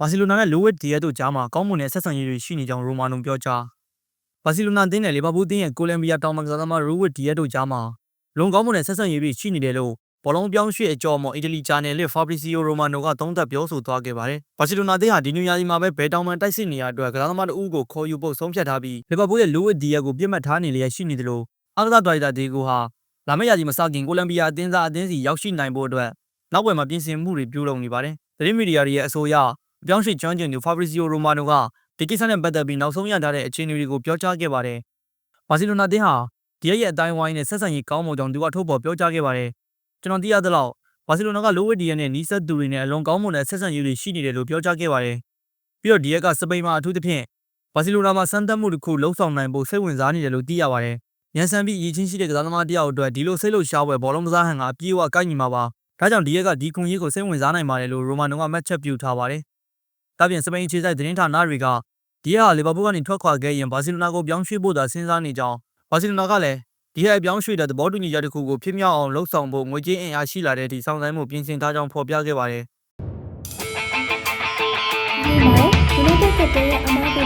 ဘာစီလိုနာနဲ့လိုဝစ်ဒီယက်တို့ကြားမှာကောင်းမွန်တဲ့ဆက်ဆံရေးတွေရှိနေကြောင်းရိုမာနိုပြောကြားဘာစီလိုနာအသင်းနဲ့လီဗာပူးအသင်းရဲ့ကိုလမ်ဘီယာတောင်မကစားသမားရိုဝစ်ဒီယက်တို့ကြားမှာလွန်ကောင်းမွန်တဲ့ဆက်ဆံရေးတွေရှိနေတယ်လို့ဘောလုံးပြောင်းရွှေ့အကြော်မော်အီတလီဂျာနယ်လစ်ဖာဘရီစီယိုရိုမာနိုကသုံးသပ်ပြောဆိုသွားခဲ့ပါတယ်။ဘာစီလိုနာအသင်းဟာဒီနူယာဒီမှာပဲဘယ်တောင်မှတိုက်စစ်နေရအတွက်ကစားသမားတဦးကိုခေါ်ယူဖို့ဆုံးဖြတ်ထားပြီးလီဗာပူးရဲ့လိုဝစ်ဒီယက်ကိုပြစ်မှတ်ထားနေလျက်ရှိနေတယ်လို့အားကစားဒရိုက်တာဒီကိုဟာလာမယ့်ရာသီမစခင်ကိုလမ်ဘီယာအသင်းသားအသင်းစီရောက်ရှိနိုင်ဖို့အတွက်နောက်ွယ်မှာပြင်ဆင်မှုတွေပြုလုပ်နေပါတယ်။သတင်းမီဒီယာတွေရဲ့အဆိုအရ အပြောင်းရွှေ့ကျွမ်းကျင်သူဖာဘရီစီယိုရိုမာနိုကဒီကိစ္စနဲ့ပတ်သက်ပြီးနောက်ဆုံးရထားတဲ့အခြေအနေတွေကိုပြောကြားခဲ့ပါတယ်။ဘာစီလိုနာအသင်းဟာဒီရဲ့အတိုင်းဝိုင်းနဲ့ဆက်ဆံရေးကောင်းမွန်ကြောင်းသူကထုတ်ဖော်ပြောကြားခဲ့ပါတယ်။ကျွန်တော်သိရသလောက်ဘာစီလိုနာကလိုဝစ်ဒီယက်နဲ့နီးစပ်သူတွေနဲ့အလွန်ကောင်းမွန်တဲ့ဆက်ဆံရေးတွေရှိနေတယ်လို့ပြောကြားခဲ့ပါတယ်။ပြီးတော့ဒီယက်ကစပိန်မှာအထူးသဖြင့်ဘာစီလိုနာမှာစမ်းသပ်မှုတစ်ခုလှုပ်ဆောင်နိုင်ဖို့စိတ်ဝင်စားနေတယ်လို့သိရပါတယ်။ရန်ဆန်ပြီးအရေးချင်းရှိတဲ့ကစားသမားတစ်ယောက်အတွက်ဒီလိုစိတ်လှုပ်ရှားပွဲဘောလုံးကစားဟန်ကအပြေးအဝကိုက်ညီမှာပါ။ဒါကြောင့်ဒီရက်ကဒီခွန်ကြီးကိုစိတ်ဝင်စားနိုင်ပါတယ်လို့ရိုမာနိုကမှတ်ချက်ပြုထားပါတယ်။ ဒါပြင်စပိန်အခြေစိုက်သတင်းဌာနတွေကဒီရက်ဟာလီဗာပူးကနေထွက်ခွာခဲ့ရင်ဘာစီလိုနာကိုပြောင်းရွှေ့ဖို့သာစဉ်းစားနေကြောင်းဘာစီလိုနာကလည်းဒီရက်ပြောင်းရွှေ့တဲ့သဘောတူညီချက်တစ်ခုကိုဖြစ်မြောက်အောင်လှုပ်ဆောင်ဖို့ငွေကြေးအင်အားရှိလာတဲ့အထိစောင့်ဆိုင်းမှုပြင်ဆင်ထားကြောင်းဖော်ပြခဲ့ပါတယ်ဒီမှာ United ကတည်းကအမားကို